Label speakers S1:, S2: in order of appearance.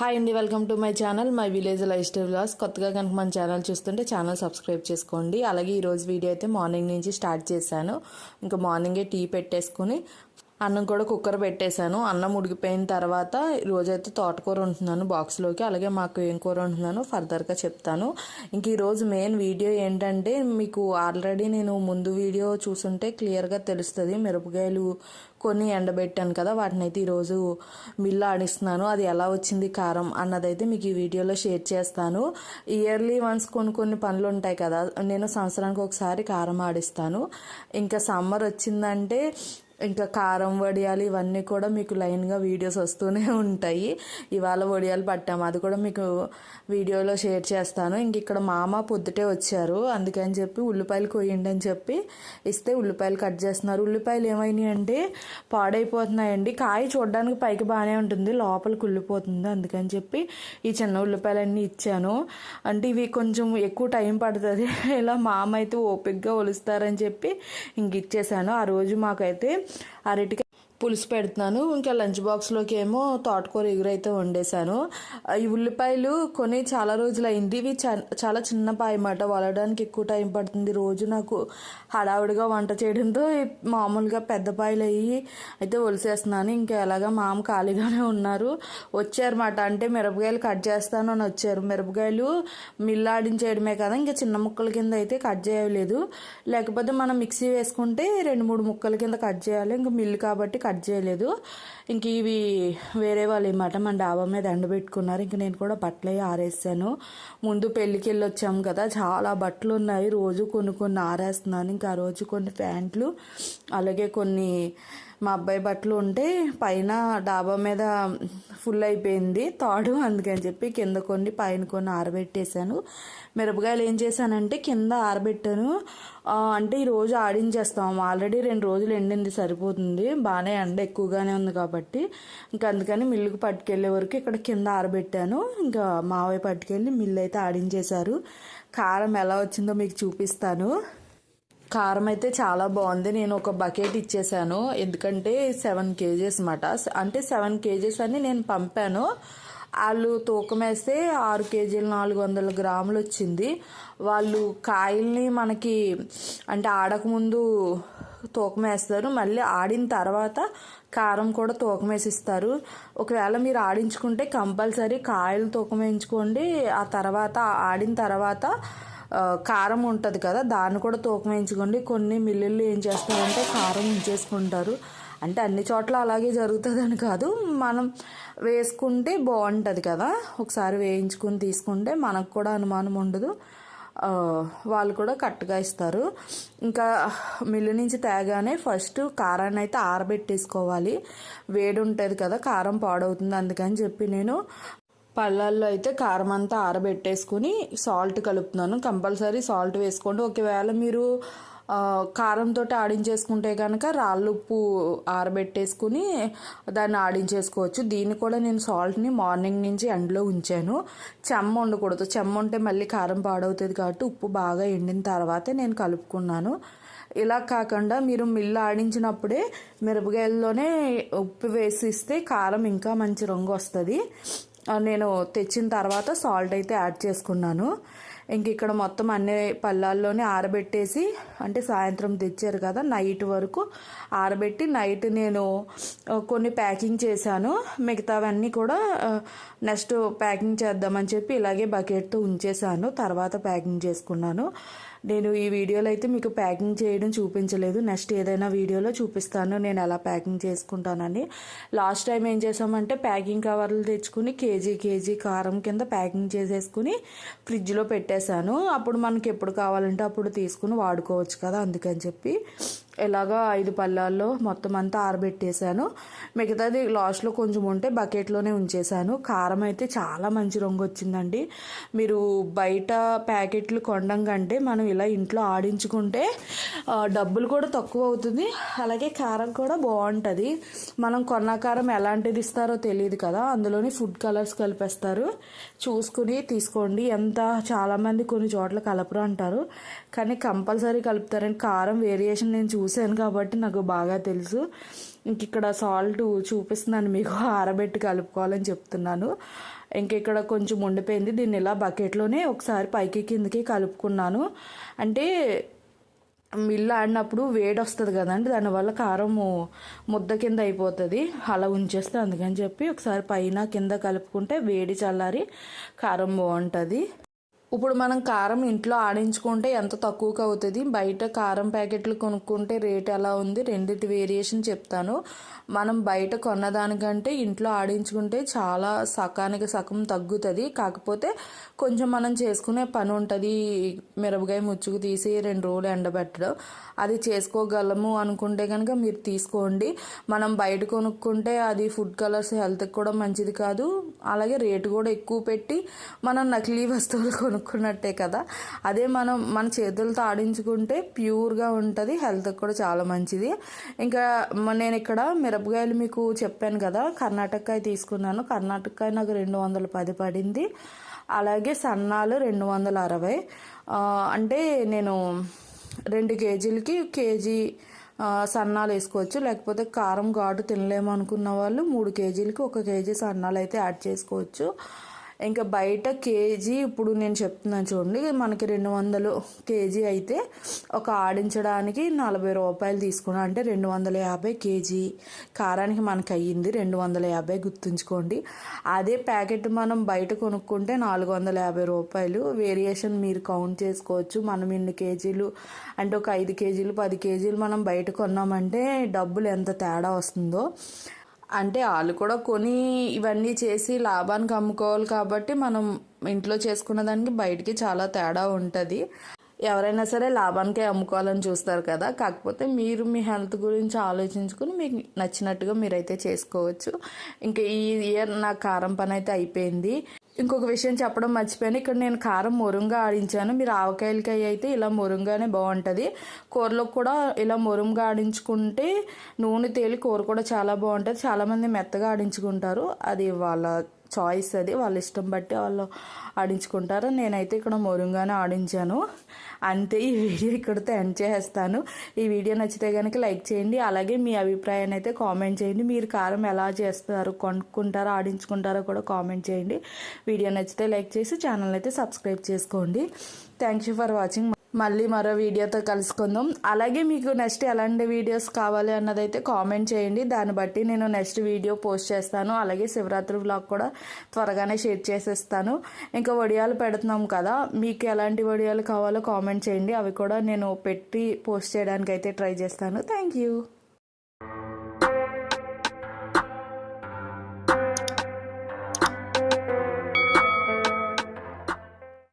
S1: hi అండి welcome to my channel my village life style vlogs కొత్తగా కనుక మన ఛానల్ చూస్తుంటే ఛానల్ సబ్స్క్రైబ్ చేసుకోండి అలాగే ఈరోజు వీడియో అయితే మార్నింగ్ నుంచి స్టార్ట్ చేశాను ఇంకా మార్నింగే టీ పెట్టేసుకుని అన్నం కూడా కుక్కర్ పెట్టేశాను అన్నం ఉడికిపోయిన తర్వాత రోజైతే తోటకూర ఉంటున్నాను బాక్స్లోకి అలాగే మాకు ఏం కూర ఉంటున్నాను ఫర్దర్గా చెప్తాను ఇంక ఈరోజు మెయిన్ వీడియో ఏంటంటే మీకు ఆల్రెడీ నేను ముందు వీడియో చూసుంటే క్లియర్గా తెలుస్తుంది మిరపకాయలు కొన్ని ఎండబెట్టాను కదా వాటిని అయితే ఈరోజు మిల్లు ఆడిస్తున్నాను అది ఎలా వచ్చింది కారం అన్నదైతే మీకు ఈ వీడియోలో షేర్ చేస్తాను ఇయర్లీ వన్స్ కొన్ని కొన్ని పనులు ఉంటాయి కదా నేను సంవత్సరానికి ఒకసారి కారం ఆడిస్తాను ఇంకా సమ్మర్ వచ్చిందంటే ఇంకా కారం వడియాలు ఇవన్నీ కూడా మీకు లైన్గా వీడియోస్ వస్తూనే ఉంటాయి ఇవాళ వడియాలు పట్టాము అది కూడా మీకు వీడియోలో షేర్ చేస్తాను ఇంక ఇక్కడ మామ పొద్దుటే వచ్చారు అందుకని చెప్పి ఉల్లిపాయలు కొయ్యండి అని చెప్పి ఇస్తే ఉల్లిపాయలు కట్ చేస్తున్నారు ఉల్లిపాయలు ఏమైనాయి అంటే పాడైపోతున్నాయండి కాయ చూడడానికి పైకి బాగానే ఉంటుంది లోపల కుళ్ళిపోతుంది అందుకని చెప్పి ఈ చిన్న ఉల్లిపాయలన్నీ ఇచ్చాను అంటే ఇవి కొంచెం ఎక్కువ టైం పడుతుంది ఇలా మామ అయితే ఓపిక్గా ఒలుస్తారని చెప్పి ఇంక ఇచ్చేసాను ఆ రోజు మాకైతే అరటికాయ పులుసు పెడుతున్నాను ఇంకా లంచ్ బాక్స్లోకి ఏమో తోటకూర ఎగురైతే వండేశాను ఈ ఉల్లిపాయలు కొని చాలా రోజులు అయింది ఇవి చాలా చిన్న పాయ అన్నమాట వలడానికి ఎక్కువ టైం పడుతుంది రోజు నాకు హడావుడిగా వంట చేయడంతో మామూలుగా పెద్ద పాయలు అయ్యి అయితే ఒలిసేస్తున్నాను ఇంకా ఎలాగా మామ ఖాళీగానే ఉన్నారు వచ్చారన్నమాట అంటే మిరపకాయలు కట్ చేస్తాను అని వచ్చారు మిరపకాయలు మిల్లాడించేయడమే కదా ఇంకా చిన్న ముక్కల కింద అయితే కట్ చేయలేదు లేకపోతే మనం మిక్సీ వేసుకుంటే రెండు మూడు ముక్కల కింద కట్ చేయాలి ఇంకా మిల్లు కాబట్టి కట్ చేయలేదు ఇంక ఇవి వేరే వాళ్ళు మాట మన డాబా మీద ఎండబెట్టుకున్నారు ఇంక నేను కూడా బట్టలే ఆరేసాను ముందు పెళ్ళికి వెళ్ళి వచ్చాము కదా చాలా బట్టలు ఉన్నాయి రోజు కొన్ని కొన్ని ఆరేస్తున్నాను ఇంకా ఆ రోజు కొన్ని ప్యాంట్లు అలాగే కొన్ని మా అబ్బాయి బట్టలు ఉంటే పైన డాబా మీద ఫుల్ అయిపోయింది తాడు అందుకని చెప్పి కింద కొన్ని పైన కొన్ని ఆరబెట్టేశాను మిరపకాయలు ఏం చేశానంటే కింద ఆరబెట్టాను అంటే ఈరోజు ఆడించేస్తాం ఆల్రెడీ రెండు రోజులు ఎండింది సరిపోతుంది బాగానే ఎండ ఎక్కువగానే ఉంది కాబట్టి ఇంకా అందుకని మిల్లుకు పట్టుకెళ్ళే వరకు ఇక్కడ కింద ఆరబెట్టాను ఇంకా మావయ్య పట్టుకెళ్ళి మిల్లు అయితే ఆడించేశారు కారం ఎలా వచ్చిందో మీకు చూపిస్తాను కారం అయితే చాలా బాగుంది నేను ఒక బకెట్ ఇచ్చేసాను ఎందుకంటే సెవెన్ కేజీస్ అన్నమాట అంటే సెవెన్ కేజీస్ అని నేను పంపాను వాళ్ళు తూకం వేస్తే ఆరు కేజీలు నాలుగు వందల గ్రాములు వచ్చింది వాళ్ళు కాయల్ని మనకి అంటే ఆడకముందు తూకం వేస్తారు మళ్ళీ ఆడిన తర్వాత కారం కూడా తూకం వేసిస్తారు ఒకవేళ మీరు ఆడించుకుంటే కంపల్సరీ కాయలు తూకం వేయించుకోండి ఆ తర్వాత ఆడిన తర్వాత కారం ఉంటుంది కదా దాన్ని కూడా తూకం వేయించుకోండి కొన్ని మిల్లులు ఏం చేస్తారంటే కారం ఉంచేసుకుంటారు అంటే అన్ని చోట్ల అలాగే జరుగుతుందని కాదు మనం వేసుకుంటే బాగుంటుంది కదా ఒకసారి వేయించుకుని తీసుకుంటే మనకు కూడా అనుమానం ఉండదు వాళ్ళు కూడా కరెక్ట్గా ఇస్తారు ఇంకా మిల్లు నుంచి తేగానే ఫస్ట్ కారాన్ని అయితే ఆరబెట్టేసుకోవాలి వేడి ఉంటుంది కదా కారం పాడవుతుంది అందుకని చెప్పి నేను పళ్ళల్లో అయితే కారం అంతా ఆరబెట్టేసుకుని సాల్ట్ కలుపుతున్నాను కంపల్సరీ సాల్ట్ వేసుకోండి ఒకవేళ మీరు కారంతో ఆడించేసుకుంటే కనుక రాళ్ళు ఉప్పు ఆరబెట్టేసుకుని దాన్ని ఆడించేసుకోవచ్చు దీన్ని కూడా నేను సాల్ట్ని మార్నింగ్ నుంచి ఎండలో ఉంచాను చెమ్మ ఉండకూడదు చెమ్మ ఉంటే మళ్ళీ కారం పాడవుతుంది కాబట్టి ఉప్పు బాగా ఎండిన తర్వాతే నేను కలుపుకున్నాను ఇలా కాకుండా మీరు మిల్లు ఆడించినప్పుడే మిరపకాయల్లోనే ఉప్పు వేసిస్తే కారం ఇంకా మంచి రంగు వస్తుంది నేను తెచ్చిన తర్వాత సాల్ట్ అయితే యాడ్ చేసుకున్నాను ఇంక ఇక్కడ మొత్తం అన్ని పళ్ళాల్లోనే ఆరబెట్టేసి అంటే సాయంత్రం తెచ్చారు కదా నైట్ వరకు ఆరబెట్టి నైట్ నేను కొన్ని ప్యాకింగ్ చేశాను మిగతావన్నీ కూడా నెక్స్ట్ ప్యాకింగ్ చేద్దామని చెప్పి ఇలాగే బకెట్తో ఉంచేశాను తర్వాత ప్యాకింగ్ చేసుకున్నాను నేను ఈ వీడియోలో అయితే మీకు ప్యాకింగ్ చేయడం చూపించలేదు నెక్స్ట్ ఏదైనా వీడియోలో చూపిస్తాను నేను ఎలా ప్యాకింగ్ చేసుకుంటానని లాస్ట్ టైం ఏం చేసామంటే ప్యాకింగ్ కవర్లు తెచ్చుకుని కేజీ కేజీ కారం కింద ప్యాకింగ్ చేసేసుకుని ఫ్రిడ్జ్లో పెట్టేశాను అప్పుడు మనకి ఎప్పుడు కావాలంటే అప్పుడు తీసుకుని వాడుకోవచ్చు కదా అందుకని చెప్పి ఇలాగా ఐదు పళ్ళాల్లో మొత్తం అంతా ఆరబెట్టేశాను మిగతాది లాస్ట్లో కొంచెం ఉంటే బకెట్లోనే ఉంచేశాను కారం అయితే చాలా మంచి రంగు వచ్చిందండి మీరు బయట ప్యాకెట్లు కొనడం కంటే మనం ఇలా ఇంట్లో ఆడించుకుంటే డబ్బులు కూడా తక్కువ అవుతుంది అలాగే కారం కూడా బాగుంటుంది మనం కొన్న కారం ఎలాంటిది ఇస్తారో తెలియదు కదా అందులోనే ఫుడ్ కలర్స్ కలిపేస్తారు చూసుకుని తీసుకోండి ఎంత చాలామంది కొన్ని చోట్ల కలపరు అంటారు కానీ కంపల్సరీ కలుపుతారని కారం వేరియేషన్ నేను చూసి చూశాను కాబట్టి నాకు బాగా తెలుసు ఇంక ఇక్కడ సాల్ట్ చూపిస్తున్నాను మీకు ఆరబెట్టి కలుపుకోవాలని చెప్తున్నాను ఇంక ఇక్కడ కొంచెం ఉండిపోయింది దీన్ని ఇలా బకెట్లోనే ఒకసారి పైకి కిందకి కలుపుకున్నాను అంటే మిల్లు ఆడినప్పుడు వేడి వస్తుంది కదండి దానివల్ల కారం ముద్ద కింద అయిపోతుంది అలా ఉంచేస్తే అందుకని చెప్పి ఒకసారి పైన కింద కలుపుకుంటే వేడి చల్లారి కారం బాగుంటుంది ఇప్పుడు మనం కారం ఇంట్లో ఆడించుకుంటే ఎంత తక్కువకి అవుతుంది బయట కారం ప్యాకెట్లు కొనుక్కుంటే రేట్ ఎలా ఉంది రెండింటి వేరియేషన్ చెప్తాను మనం బయట కొన్నదానికంటే ఇంట్లో ఆడించుకుంటే చాలా సకానికి సగం తగ్గుతుంది కాకపోతే కొంచెం మనం చేసుకునే పని ఉంటుంది మిరపకాయ ముచ్చుకు తీసి రెండు రోజులు ఎండబెట్టడం అది చేసుకోగలము అనుకుంటే కనుక మీరు తీసుకోండి మనం బయట కొనుక్కుంటే అది ఫుడ్ కలర్స్ హెల్త్కి కూడా మంచిది కాదు అలాగే రేటు కూడా ఎక్కువ పెట్టి మనం నకిలీ వస్తువులు కొను కొనుక్కున్నట్టే కదా అదే మనం మన చేతులతో ఆడించుకుంటే ప్యూర్గా ఉంటుంది హెల్త్కి కూడా చాలా మంచిది ఇంకా నేను ఇక్కడ మిరపకాయలు మీకు చెప్పాను కదా కర్ణాటక తీసుకున్నాను కర్ణాటక నాకు రెండు వందల పది పడింది అలాగే సన్నాలు రెండు వందల అరవై అంటే నేను రెండు కేజీలకి కేజీ సన్నాలు వేసుకోవచ్చు లేకపోతే కారం ఘాటు తినలేము అనుకున్న వాళ్ళు మూడు కేజీలకి ఒక కేజీ సన్నాలు అయితే యాడ్ చేసుకోవచ్చు ఇంకా బయట కేజీ ఇప్పుడు నేను చెప్తున్నాను చూడండి మనకి రెండు వందలు కేజీ అయితే ఒక ఆడించడానికి నలభై రూపాయలు తీసుకున్నా అంటే రెండు వందల యాభై కేజీ కారానికి మనకు అయ్యింది రెండు వందల యాభై గుర్తుంచుకోండి అదే ప్యాకెట్ మనం బయట కొనుక్కుంటే నాలుగు వందల యాభై రూపాయలు వేరియేషన్ మీరు కౌంట్ చేసుకోవచ్చు మనం ఇన్ని కేజీలు అంటే ఒక ఐదు కేజీలు పది కేజీలు మనం బయట కొన్నామంటే డబ్బులు ఎంత తేడా వస్తుందో అంటే వాళ్ళు కూడా కొని ఇవన్నీ చేసి లాభానికి అమ్ముకోవాలి కాబట్టి మనం ఇంట్లో చేసుకున్న దానికి బయటికి చాలా తేడా ఉంటుంది ఎవరైనా సరే లాభానికే అమ్ముకోవాలని చూస్తారు కదా కాకపోతే మీరు మీ హెల్త్ గురించి ఆలోచించుకుని మీకు నచ్చినట్టుగా మీరైతే చేసుకోవచ్చు ఇంకా ఈ ఇయర్ నా కారం పని అయితే అయిపోయింది ఇంకొక విషయం చెప్పడం మర్చిపోయాను ఇక్కడ నేను కారం మొరుంగా ఆడించాను మీరు ఆవకాయలకాయ అయితే ఇలా మురుంగానే బాగుంటుంది కూరలో కూడా ఇలా మొరుంగా ఆడించుకుంటే నూనె తేలి కూర కూడా చాలా బాగుంటుంది చాలామంది మెత్తగా ఆడించుకుంటారు అది వాళ్ళ చాయిస్ అది వాళ్ళ ఇష్టం బట్టి వాళ్ళు ఆడించుకుంటారు నేనైతే ఇక్కడ మౌరంగానే ఆడించాను అంతే ఈ వీడియో ఇక్కడితో ఎండ్ చేసేస్తాను ఈ వీడియో నచ్చితే కనుక లైక్ చేయండి అలాగే మీ అభిప్రాయాన్ని అయితే కామెంట్ చేయండి మీరు కారం ఎలా చేస్తారు కొనుక్కుంటారో ఆడించుకుంటారో కూడా కామెంట్ చేయండి వీడియో నచ్చితే లైక్ చేసి ఛానల్ అయితే సబ్స్క్రైబ్ చేసుకోండి థ్యాంక్ యూ ఫర్ వాచింగ్ మళ్ళీ మరో వీడియోతో కలుసుకుందాం అలాగే మీకు నెక్స్ట్ ఎలాంటి వీడియోస్ కావాలి అన్నదైతే కామెంట్ చేయండి దాన్ని బట్టి నేను నెక్స్ట్ వీడియో పోస్ట్ చేస్తాను అలాగే శివరాత్రి బ్లాగ్ కూడా త్వరగానే షేర్ చేసేస్తాను ఇంకా వడియాలు పెడుతున్నాం కదా మీకు ఎలాంటి వడియాలు కావాలో కామెంట్ చేయండి అవి కూడా నేను పెట్టి పోస్ట్ చేయడానికి అయితే ట్రై చేస్తాను థ్యాంక్ యూ